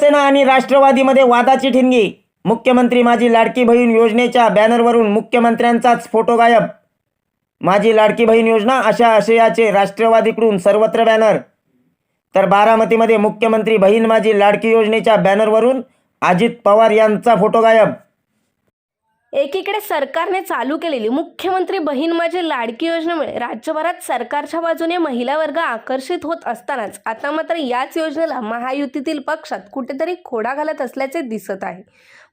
शिवसेना आणि राष्ट्रवादीमध्ये वादाची ठिणगी. मुख्यमंत्री माझी लाडकी बहीण योजनेच्या बॅनरवरून मुख्यमंत्र्यांचाच फोटो गायब. माझी लाडकी बहीण योजना अशा आशयाचे राष्ट्रवादीकडून सर्वत्र बॅनर. तर बारामतीमध्ये मुख्यमंत्री बहीण माझी लाडकी योजनेच्या बॅनरवरून अजित पवार यांचा फोटो गायब. एकीकडे सरकारने चालू केलेली मुख्यमंत्री बहीण माझी लाडकी योजनेमुळे राज्यभरात सरकारच्या बाजूने महिला वर्ग आकर्षित होत असतानाच आता मात्र याच योजनेला महायुतीतील पक्षात कुठेतरी खोडा घालत असल्याचे दिसत आहे.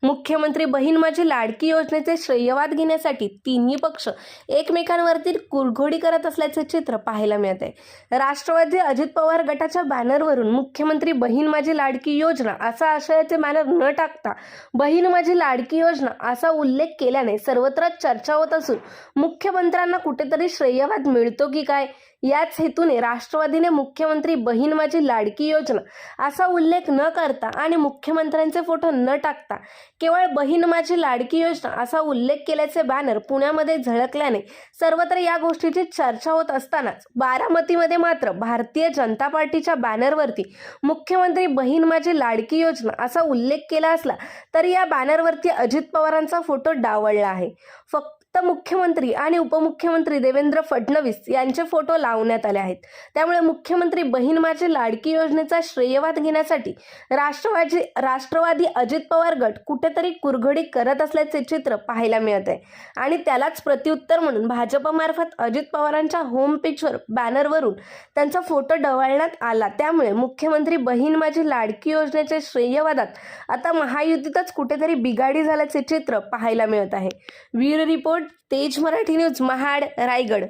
मुख्यमंत्री बहीण माझी लाडकी योजनेचे श्रेयवाद घेण्यासाठी तिन्ही पक्ष एकमेकांवरती कुरघोडी करत असल्याचे चित्र पाहायला मिळत. आहे राष्ट्रवादी अजित पवार गटाच्या बॅनरवरून मुख्यमंत्री बहीण माझी लाडकी योजना असा आशयाचे बॅनर न टाकता बहीण माझी लाडकी योजना असा उल्लेख केल्याने सर्वत्र चर्चा होत असून मुख्यमंत्र्यांना कुठेतरी श्रेयवाद मिळतो की काय? याच हेतूने राष्ट्रवादीने मुख्यमंत्री बहीण माझी लाडकी योजना असा उल्लेख न करता आणि मुख्यमंत्र्यांचे फोटो न टाकता केवळ बहीण माझी लाडकी योजना असा उल्लेख केल्याचे बॅनर पुण्यामध्ये झळकल्याने सर्वत्र या गोष्टीची चर्चा होत असतानाच बारामतीमध्ये मात्र भारतीय जनता पार्टीच्या बॅनरवरती मुख्यमंत्री बहीण माझी लाडकी योजना असा उल्लेख केला असला तरी या बॅनरवरती अजित पवारांचा फोटो डावळला आहे. फक्त तर मुख्यमंत्री आणि उपमुख्यमंत्री देवेंद्र फडणवीस यांचे फोटो लावण्यात आले आहेत. त्यामुळे मुख्यमंत्री बहीण माझी लाडकी योजनेचा श्रेयवाद घेण्यासाठी राष्ट्रवादी राष्ट्रवादी अजित पवार गट कुठेतरी कुरघडी करत असल्याचे चित्र पाहायला मिळत आहे. आणि त्यालाच प्रत्युत्तर म्हणून भाजपमार्फत अजित पवारांच्या होम पेजवर बॅनरवरून त्यांचा फोटो डवळण्यात आला. त्यामुळे मुख्यमंत्री बहीण माझी लाडकी योजनेचे श्रेयवादात आता महायुतीतच कुठेतरी बिघाडी झाल्याचे चित्र पाहायला मिळत आहे. वीर रिपोर्ट तेज मराठी न्यूज महाड रायगड.